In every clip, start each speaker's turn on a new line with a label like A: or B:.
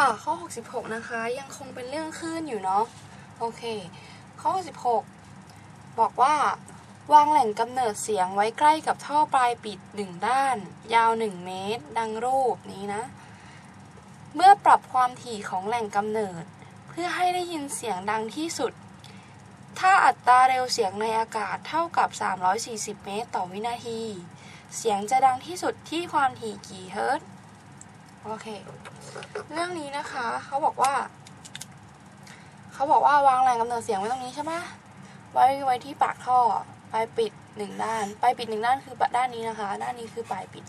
A: ค่ะข้อ 66 นะคะ ยังคงเป็นเรื่องคลื่นอยู่เนาะโอเค ข้อ 66 บอกว่าวางแหล่งกำเนิดเสียงไว้ใกล้กับท่อปลายปิดหนึ่งด้าน ยาว 1 เมตร ดังรูปนี้นะ เมื่อปรับความถี่ของแหล่งกำเนิด เพื่อให้ได้ยินเสียงดังที่สุด ถ้าอัตราเร็วเสียงในอากาศเท่ากับ 340 เมตรต่อวินาที เสียงจะดังที่สุดที่ความถี่กี่เฮิรตซ์ โอเค เรื่องนี้นะคะเขาบอกว่า เขาบอกว่าวางแหล่งกำเนิดเสียงไว้ตรงนี้ใช่ไหมไว้ไว้ที่ปากท่อปลายปิดหนึ่งด้านปลายปิดหนึ่งด้านคือด้านนี้นะคะ ด้านนี้คือปลายปิด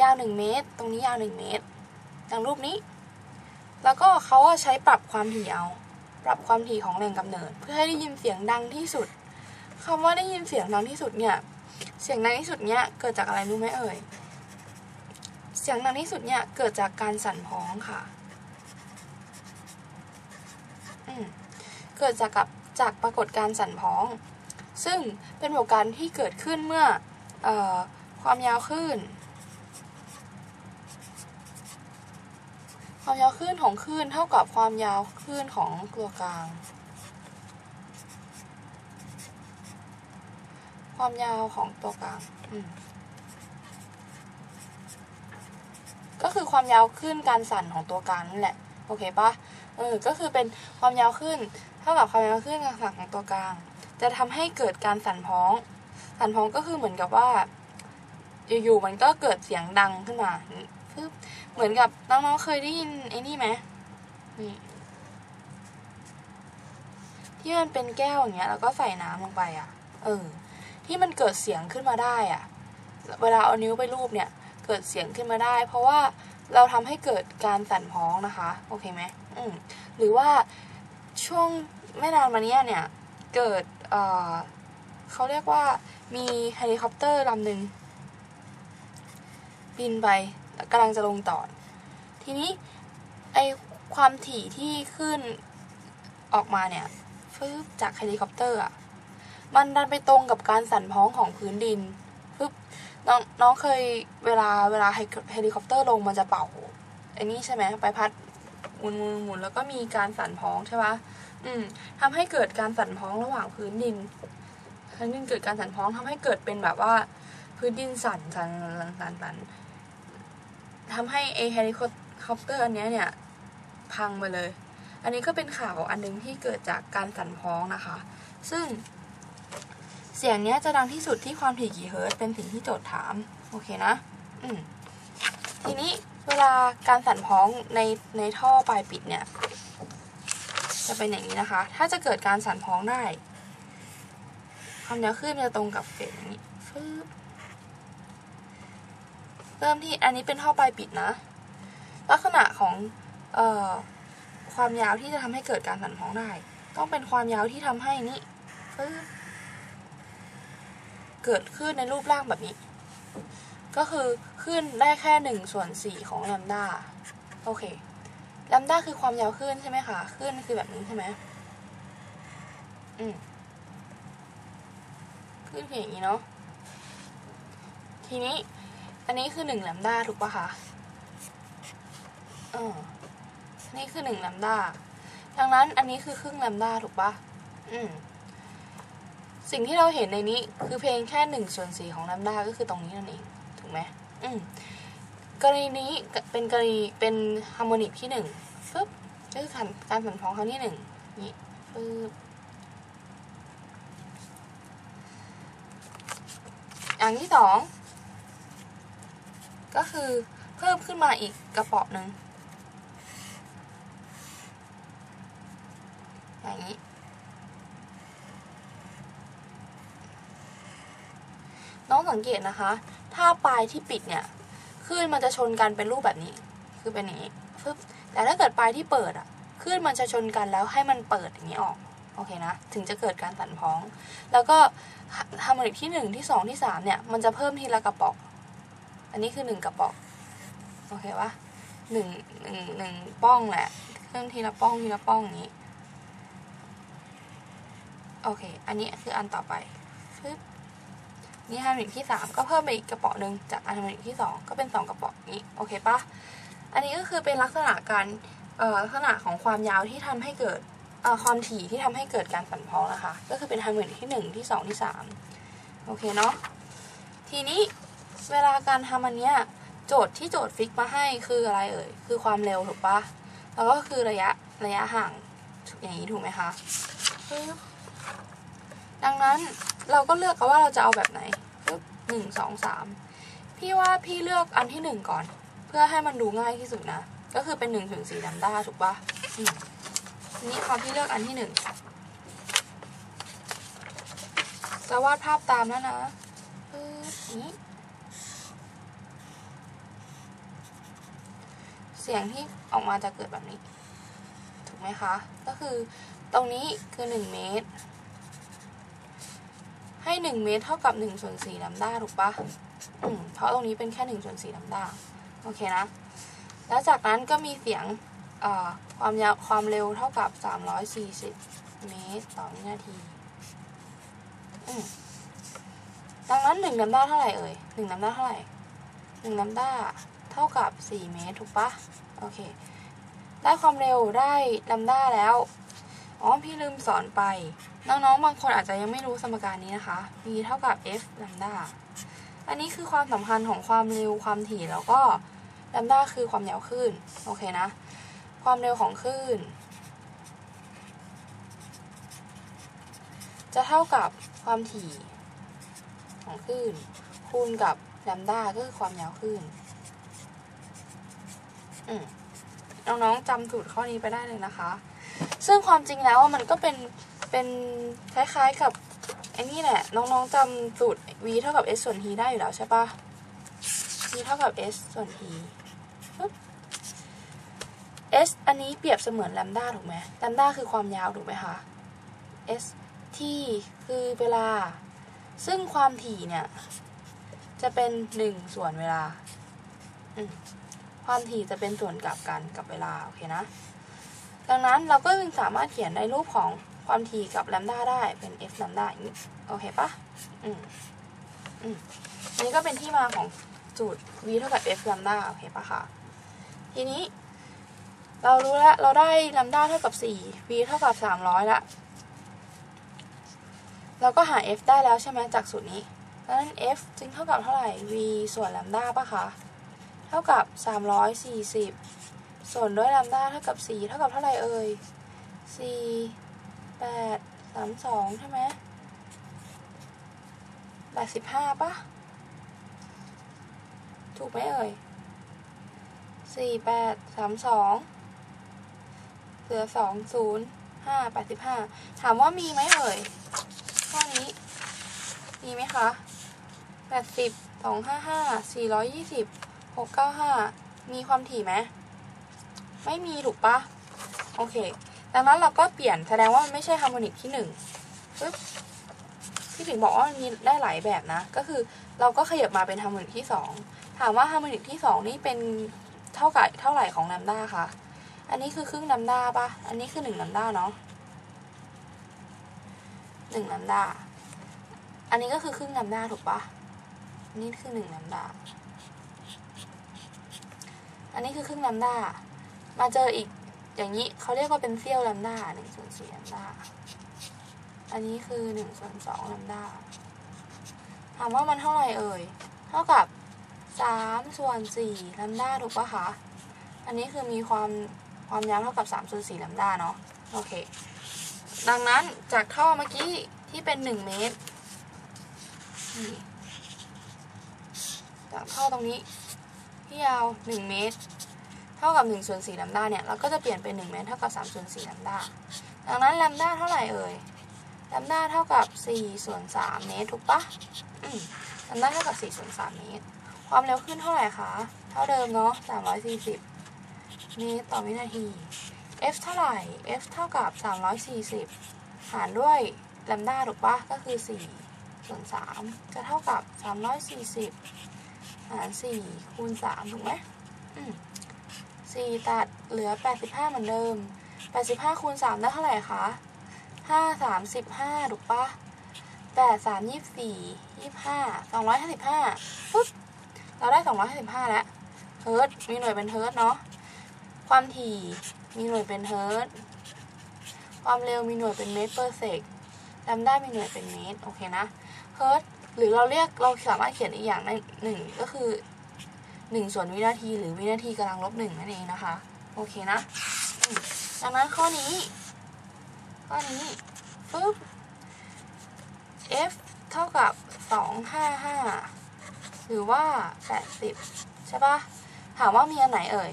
A: ยาวหนึ่งเมตร ตรงนี้ยาวหนึ่งเมตรดังรูปนี้ แล้วก็เขาก็ใช้ปรับความถี่เอา ปรับความถี่ของแหล่งกำเนิด เพื่อให้ได้ยินเสียงดังที่สุดคำว่าได้ยินเสียงดังที่สุดเนี่ย เสียงดังที่สุดเนี่ยเกิดจากอะไรรู้ไหมเอ่ย เสียงดังที่สุดเนี่ยเกิดจากการสั่นพ้องค่ะอืมเกิดจากกับจากปรากฏการ์สั่นพ้อง ซึ่งเป็นปรากฏการณ์ที่เกิดขึ้นเมื่อออความยาวคลื่นความยาวคลื่นของคลื่นเท่ากับความยาวคลื่นของตัวกลาง ความยาวของตัวกลางอืม ก็ ความยาวขึ้นการสั่นของตัวกลางนั่นแหละ โอเคปะเออ ก็คือเป็นความยาวขึ้น เท่ากับความยาวขึ้นการสั่นของตัวกลาง จะทำให้เกิดการสั่นพ้อง สั่นพ้องก็คือเหมือนกับว่า อยู่ๆมันก็เกิดเสียงดังขึ้นมาปึ๊บเหมือนกับน้องๆเคยได้ยินไอ้นี่ไหมนี่ที่มันเป็นแก้วอย่างเงี้ยแล้วก็ใส่น้ำลงไปอะ เออ ที่มันเกิดเสียงขึ้นมาได้อะ เวลาเอานิ้วไปรูปเนี่ย เกิดเสียงขึ้นมาได้ เพราะว่า เราทำให้เกิดการสั่นพ้องนะคะ โอเคไหมอืมหรือว่าช่วงไม่นานมานี้เนี่ย เกิดเอ่อเขาเรียกว่ามีเฮลิคอปเตอร์ลำหนึ่งบินไปกำลังจะลงต่อ ทีนี้ไอความถี่ที่ขึ้นออกมาเนี่ยฟึบจากเฮลิคอปเตอร์อะ มันดันไปตรงกับการสั่นพ้องของพื้นดิน น้องน้องเคยเวลาเวลาเฮลิคอปเตอร์ลงมันจะเป่าไอ้นี่ใช่ไหมใบพัดหมุนหมุนหมุนแล้วก็มีการสั่นพ้องใช่ปะอืมทำให้เกิดการสั่นพ้องระหว่างพื้นดินพื้นดินเกิดการสั่นพ้องทำให้เกิดเป็นแบบว่า พื้นดินสั่นสั่นสั่นสั่นทำให้ไอเฮลิคอปเตอร์อันนี้เนี่ย พังไปเลย อันนี้ก็เป็นข่าวอันหนึงที่เกิดจากการสั่นพ้องนะคะ ซึ่ง เสียงเนี้ยจะดังที่สุดที่ความถี่กี่เฮิร์ตเป็นสิ่งที่โจทย์ถาม โอเคนะ อืม ทีนี้เวลาการสั่นพ้องในในท่อปลายปิดเนี่ย จะเป็นอย่างนี้นะคะ ถ้าจะเกิดการสั่นพ้องได้ความยาวคลื่นมันจะตรงกับเฟสอย่างนี้ฟึบเริ่มที่อันนี้เป็นท่อปลายปิดนะ ลักษณะของเอ่อความยาวที่จะทำให้เกิดการสั่นพ้องได้ ต้องเป็นความยาวที่ทำให้นี้ฟึบ เกิดขึ้นในรูปร่างแบบนี้ ก็คือขึ้นได้แค่หนึ่งส่วนสี่ของแลมด้าโอเคแลมด้าคือความยาวขึ้นใช่ไหมคะขึ้นคือแบบนี้ใช่ไหมอืมขึ้นคืออย่างนี้เนาะทีนี้ อันนี้คือหนึ่งแลมด้าถูกปะคะอ่านี่คือหนึ่งแลมด้าดังนั้นอันนี้คือครึ่งแลมด้าถูกปะอืม สิ่งที่เราเห็นในนี้คือเพลงแค่หนึ่งส่วนสี่ของแลมด้าก็คือตรงนี้นั่นเองถูกไหมอืมกรณีนี้เป็นกรณีเป็นฮาร์โมนิกที่หนึ่งปึ๊บก็คือการการสั่นพ้องครั้งที่หนึ่งนี่ปึ๊บอย่างที่สองก็คือเพิ่มขึ้นมาอีกกระป๋อหนึ่งอย่างนี้ น้อง สังเกตนะคะ ถ้าปลายที่ปิดเนี่ยคลื่นมันจะชนกันเป็นรูปแบบนี้ คือเป็นอย่างนี้ฟึบแต่ถ้าเกิดปลายที่เปิดอะคลื่นมันจะชนกันแล้วให้มันเปิดอย่างนี้ออกโอเคนะ ถึงจะเกิดการสั่นพ้อง แล้วก็ฮาร์โมนิกที่หนึ่งที่สองที่สามเนี่ยมันจะเพิ่มทีละกระป๋องอันนี้คือหนึ่งกระป๋องโอเคปะหนึ่งหนึ่งหนึ่งป้องแหละเพิ่มทีละป้องทีละป้องอย่างนี้โอเค อันนี้คืออันต่อไปฟึบ นี่ฮาร์โมนิกที่สามก็เพิ่มไปอีกกระป๋องหนึ่งจากฮาร์โมนิกที่สองก็เป็นสองกระป๋องนี้โอเคปะอันนี้ก็คือเป็นลักษณะการลักษณะของความยาวที่ทำให้เกิดความถี่ที่ทำให้เกิดการสั่นพ้องนะคะ ก็คือเป็นฮาร์โมนิกที่หนึ่งที่สองที่สามโอเคเนาะทีนี้เวลาการทำอันเนี้ยโจทย์ที่โจทย์ฟิกมาให้คืออะไรเอ่ยคือความเร็วถูกปะแล้วก็คือระยะระยะห่างอย่างนี้ถูกไหมคะดังนั้น เราก็เลือกกันว่าเราจะเอาแบบไหนปึ๊บหนึ่งสองสามพี่ว่าพี่เลือกอันที่หนึ่งก่อน เพื่อให้มันดูง่ายที่สุดนะ ก็คือเป็นหนึ่งถึงสี่ดัมด้าถูกปะอืมทีนี้พอพี่เลือกอันที่หนึ่งจะวาดภาพตามแล้วนะปึ๊บนี้เสียงที่ออกมาจะเกิดแบบนี้ ถูกไหมคะ ก็คือตรงนี้คือ 1 เมตร ให้ 1 เมตรเท่ากับ1ส่วน4ลัมด้าถูกปะอืมเพราะตรงนี้เป็นแค่1ส่วน4ลัมด้าโอเคนะ แล้วจากนั้นก็มีเสียงความยาวความเร็วเท่ากับ 340 เมตรต่อวินาทีอืมดังนั้น1ลัมด้าเท่าไหร่เอ่ย1ลัมด้าเท่าไหร่1ลัมด้าเท่ากับ 4 เมตรถูกปะโอเค ได้ความเร็วได้ลัมด้าแล้ว อ๋อพี่ลืมสอนไป น้องๆ บางคนอาจจะยังไม่รู้สมการนี้นะคะ v เท่ากับ f ลัมด้าอันนี้คือความสัมพันธ์ของความเร็วความถี่แล้วก็ลัมด้าคือความยาวคลื่นโอเคนะ ความเร็วของคลื่น จะเท่ากับความถี่ของคลื่นคูณกับลัมด้าก็คือความยาวคลื่นน้องๆจำสูตรข้อนี้ไปได้เลยนะคะ ซึ่งความจริงแล้วมันก็เป็นเป็นคล้ายๆกับไอ้นี่แหละน้องๆจำสูตร v เท่ากับ s ส่วน t ได้อยู่แล้วใช่ปะ v เท่ากับ s ส่วน t s อันนี้เปรียบเสมือนแลมด้าถูกไหมแลมด้าคือความยาวถูกไหมคะ s t คือเวลา ซึ่งความถี่เนี่ย จะเป็น1ส่วนเวลา ความถี่จะเป็นส่วนกลับกันกับเวลา โอเคนะ ดังนั้นเราก็จึงสามารถเขียนในรูปของความถี่กับแลมด้าได้เป็น f แลมด้าอย่างนี้โอเคปะอืมอืมอันนี้ก็เป็นที่มาของสูตร v เท่ากับ f แลมด้าโอเคปะคะทีนี้ เรารู้แล้ว เราได้แลมด้าเท่ากับ 4 v เท่ากับ 300 ละเราก็หา f ได้แล้วใช่ไหมจากสูตรนี้ดังนั้น f จึงเท่ากับเท่าไหร่ v ส่วนแลมด้าปะคะ เท่ากับ 340 ส่วนด้วยลัมด้าเท่ากับ 4 เท่ากับเท่าไหร่เอ่ย 4 8 32 ใช่ไหม85ปะถูกไหมเอ่ย 4 8 32 เหลือ 2 0 5 85 ถามว่ามีไหมเอ่ย ข้อนี้ มีไหมคะ80 255 420หกเก้าห้ามีความถี่ไหม ไม่มีถูกปะโอเค ดังนั้นเราก็เปลี่ยนแสดงว่ามันไม่ใช่ฮาร์โมนิกที่หนึ่งปึ๊บพี่ถึงบอกว่ามันมีได้หลายแบบนะ ก็คือเราก็ขยับมาเป็นฮาร์โมนิกที่สองถามว่าฮาร์โมนิกที่สองนี่เป็นเท่ากับเท่าไหร่ของแลมด้าคะอันนี้คือครึ่งแลมด้าปะอันนี้คือหนึ่งแลมด้าเนาะหนึ่งแลมด้าอันนี้ก็คือครึ่งแลมด้าถูกปะนนี้คือหนึ่งแลมด้าอันนี้คือครึ่งแลมด้า มาเจออีกอย่างนี้เขาเรียกว่าเป็นเซี่ยวแลมด้าหนึ่งส่วนสี่แลมด้าอันนี้คือหนึ่งส่วนสองแลมด้าถามว่ามันเท่าไหร่เอ่ย เท่ากับสามส่วนสี่แลมด้าถูกปะคะ อันนี้คือมีความความยาวเท่ากับสามส่วนสี่แลมด้าเนาะ โอเค ดังนั้นจากท่อเมื่อกี้ที่เป็นหนึ่งเมตรจากท่อตรงนี้ที่ยาว1เมตร เท่ากับ1ส่วน4ลัมด้าเนี่ยเราก็จะเปลี่ยนเป็น1เมตรเท่ากับ3ส่วน4ลัมด้าดังนั้นลัมด้าเท่าไหร่เอ่ยลัมด้าเท่ากับ4ส่วน3เมตรถูกปะอืมลัมด้าเท่ากับ4ส่วน3เมตร ความเร็วขึ้นเท่าไหร่คะ เท่าเดิมเนาะ340เมตรต่อวินาที f เท่าไหร่ f เท่ากับ 340 หารด้วยลัมด้าถูกปะก็คือ 4 ส่วน 3 จะเท่ากับ 340 หารสี่คูณสามถูกไหมอืม สี่ตัดเหลือแปดสิบห้าเหมือนเดิมแปดสิบห้าคูณสามได้เท่าไหร่คะห้าสามสิบห้าถูกปะแปดสามยี่สี่ยี่ห้าสองร้อยห้าสิบห้าปุ๊บเราได้สองร้อยห้าสิบห้าแล้วเฮิร์ตมีหน่วยเป็นเฮิร์ตเนาะความถี่มีหน่วยเป็นเฮิร์ตความเร็วมีหน่วยเป็นเมตรเปอร์เซกแลมด้ามีหน่วยเป็นเมตรโอเคนะเฮิร์ตหรือเราเรียกเราสามารถเขียนอีกอย่างในหนึ่งก็คือ หนึ่งส่วนวินาที หรือวินาทีกำลังลบหนึ่งนั่นเองนะคะ โอเคนะดังนั้นข้อนี้ ข้อนี้ปึ๊บ f เท่ากับสองห้าห้าหรือว่าแปดสิบใช่ปะถามว่ามีอันไหนเอ่ย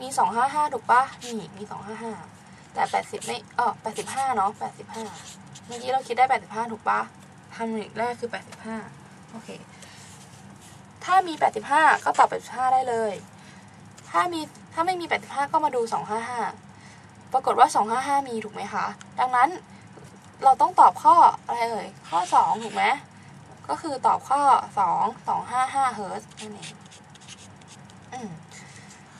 A: มีสองห้าห้าถูกปะนี่มีสองห้าห้าแต่แปดสิบไม่เออแปดสิบห้าเนาะแปดสิบห้าเมื่อกี้เราคิดได้แปดสิบห้าถูกปะทำหนึ่งแรกคือแปดสิบห้าโอเค ถ้ามีแปดสิบห้าก็ตอบแปดสิบห้าได้เลย ถ้ามีถ้าไม่มีแปดสิบห้าก็มาดูสองห้าห้าปรากฏว่าสองห้าห้ามีถูกไหมคะ ดังนั้นเราต้องตอบข้ออะไรเอ่ย ข้อสองถูกไหม ก็คือตอบข้อสองสองห้าห้าเฮิร์ตซ์นั่นเอง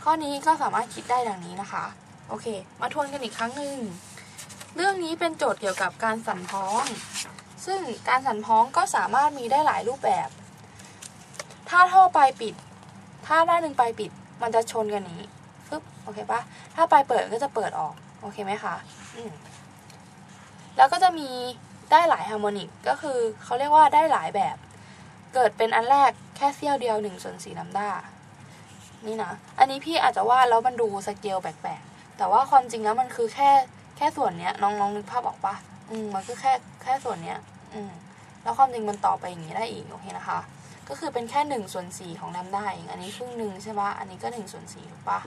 A: ข้อนี้ก็สามารถคิดได้ดังนี้นะคะ โอเค มาทวนกันอีกครั้งหนึ่ง เรื่องนี้เป็นโจทย์เกี่ยวกับการสั่นพ้อง ซึ่งการสั่นพ้องก็สามารถมีได้หลายรูปแบบ ถ้าท่อปลายปิด ถ้าด้านหนึ่งปลายปิด มันจะชนกันนี้ฟึบโอเคปะถ้าปลายเปิดก็จะเปิดออก โอเคไหมคะอืมแล้วก็จะมีได้หลายฮาร์โมนิก ก็คือเขาเรียกว่าได้หลายแบบ เกิดเป็นอันแรกแค่เสี้ยวเดียวหนึ่งส่วนสี่ลัมด้า นี่นะ อันนี้พี่อาจจะว่าแล้วมันดูสเกลแปลกๆ แต่ว่าความจริงแล้วมันคือแค่แค่ส่วนเนี้ยน้องๆนึกภาพออกปะอืมมันคือแค่แค่ส่วนเนี้ย อืมแล้วความจริงมันต่อไปอย่างนี้ได้อีกโอเคนะคะ ก็คือเป็นแค่หนึ่งส่วนสี่ของลัมด้าเองอันนี้ครึ่งหนึ่งใช่ปะอันนี้ก็หนึ่งส่วนสี่ถูกปะ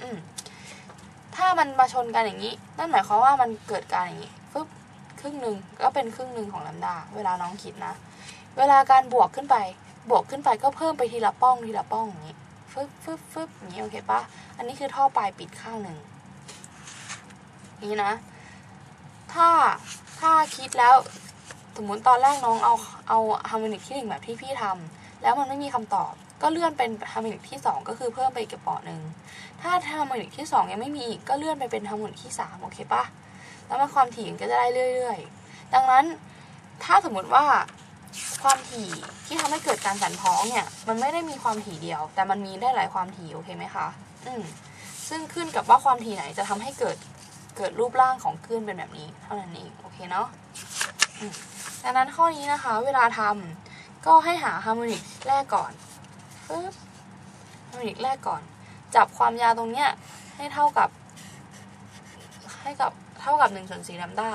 A: อืมถ้ามันมาชนกันอย่างนี้ นั่นหมายความว่ามันเกิดการอย่างนี้ฟึ๊บครึ่งหนึ่งก็เป็นครึ่งหนึ่งของลัมดาเวลาน้องคิดนะ เวลาการบวกขึ้นไป บวกขึ้นไปก็เพิ่มไปทีละป้องทีละป้องอย่างนี้ฟึบฟึบฟึบอย่างนี้โอเคปะอันนี้คือท่อปลายปิดข้างหนึ่งนี้นะ ถ้าถ้าคิดแล้วสมมติตอนแรกน้องเอาเอาฮาร์โมนิกที่หนึ่งแบบที่พี่ทำ แล้วมันไม่มีคำตอบ ก็เลื่อนเป็นฮาร์โมนิกที่สองก็คือเพิ่มไปอีกกระป๋อหนึ่งถ้าฮาร์โมนิกที่สองยังไม่มีอีกก็เลื่อนไปเป็นฮาร์โมนิกที่สามโอเคปะแล้วมันความถี่ก็จะได้เรื่อย ๆ ดังนั้นถ้าสมมติว่าความถี่ที่ทำให้เกิดการสั่นพ้องเนี่ย มันไม่ได้มีความถี่เดียว แต่มันมีได้หลายความถี่โอเคไหมคะ อืมซึ่งขึ้นกับว่าความถี่ไหนจะทำให้เกิดเกิดรูปร่างของคลื่นเป็นแบบนี้ เท่านั้นเองโอเคเนาะอืมดังนั้นข้อนี้นะคะ เวลาทำ ก็ให้หาฮาร์โมนิกแรกก่อนปึ๊บฮาร์โมนิกแรกก่อน จับความยาวตรงเนี้ยให้เท่ากับ ให้กับเท่ากับ1ส่วน4ลัมดา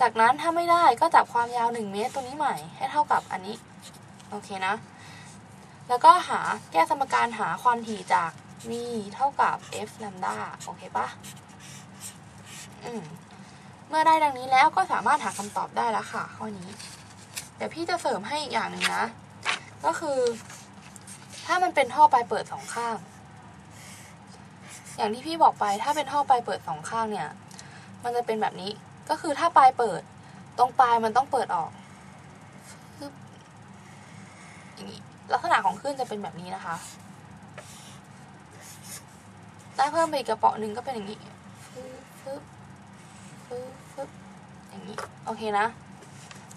A: จากนั้นถ้าไม่ได้ก็จับความยาว 1 เมตรตัวนี้ใหม่ให้เท่ากับอันนี้ โอเคนะ แล้วก็หาแก้สมการหาความถี่จาก v เท่ากับ f ลัมดาโอเคปะอืมเมื่อได้ดังนี้แล้วก็สามารถหาคำตอบได้แล้วค่ะ ข้อนี้ เดี๋ยวพี่จะเสริมให้อีกอย่างหนึ่งนะ ก็คือ ถ้ามันเป็นท่อปลายเปิดสองข้าง อย่างที่พี่บอกไปถ้าเป็นท่อปลายเปิดสองข้างเนี่ย มันจะเป็นแบบนี้ก็คือถ้าปลายเปิด ตรงปลายมันต้องเปิดออกอย่างนี้ลักษณะของคลื่นจะเป็นแบบนี้นะคะได้เพิ่มไปอีกกระเป๋อหนึ่งก็เป็นอย่างนี้ฟึบฟึบฟึบฟึบอย่างนี้ โอเคนะ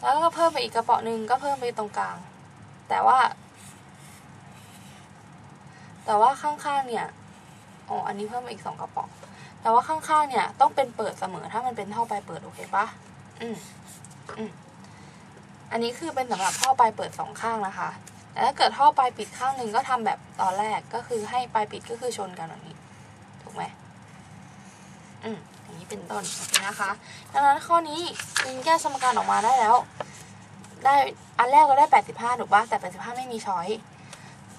A: แล้วก็เพิ่มไปอีกกระเป๋อหนึ่งก็เพิ่มไปตรงกลาง แต่ว่า แต่ว่าข้างๆเนี่ยอ๋ออันนี้เพิ่มมาอีกสองกระป๋องแต่ว่าข้างๆเนี่ยต้องเป็นเปิดเสมอถ้ามันเป็นท่อปลายเปิดโอเคปะอืมอืมอันนี้คือเป็นสำหรับท่อปลายเปิดสองข้างนะคะแต่ถ้าเกิดท่อปลายปิดข้างหนึ่งก็ทำแบบตอนแรกก็คือให้ปลายปิดก็คือชนกันแบบนี้ ถูกไหมอืม นี้เป็นต้นนะคะดังนั้นข้อนี้ยิงแก้สมการออกมาได้แล้ว ได้อันแรกเราได้แปดสิบห้าถูกปะแต่แปดสิบห้าไม่มีช้อย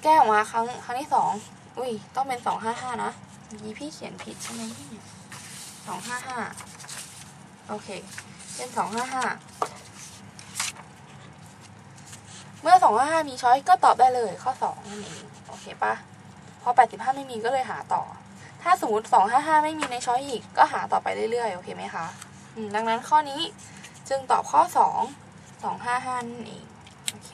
A: แก้ออกมาครั้งครั้งที่สองอุ้ยต้องเป็นสองห้าห้านะเมื่อกี้พี่เขียนผิดใช่ไหมเนี่ยสองห้าห้าโอเค เป็นสองห้าห้าเมื่อสองห้าห้ามีช้อยก็ตอบได้เลยข้อสองนั่นเองโอเคปะพอแปดสิบห้าไม่มีก็เลยหาต่อ ถ้าสมมติ255 ไม่มีในช้อยอีก ก็หาต่อไปเรื่อยๆ โอเคไหมคะดังนั้นข้อนี้จึงตอบข้อ 2 255นั่นเอง โอเค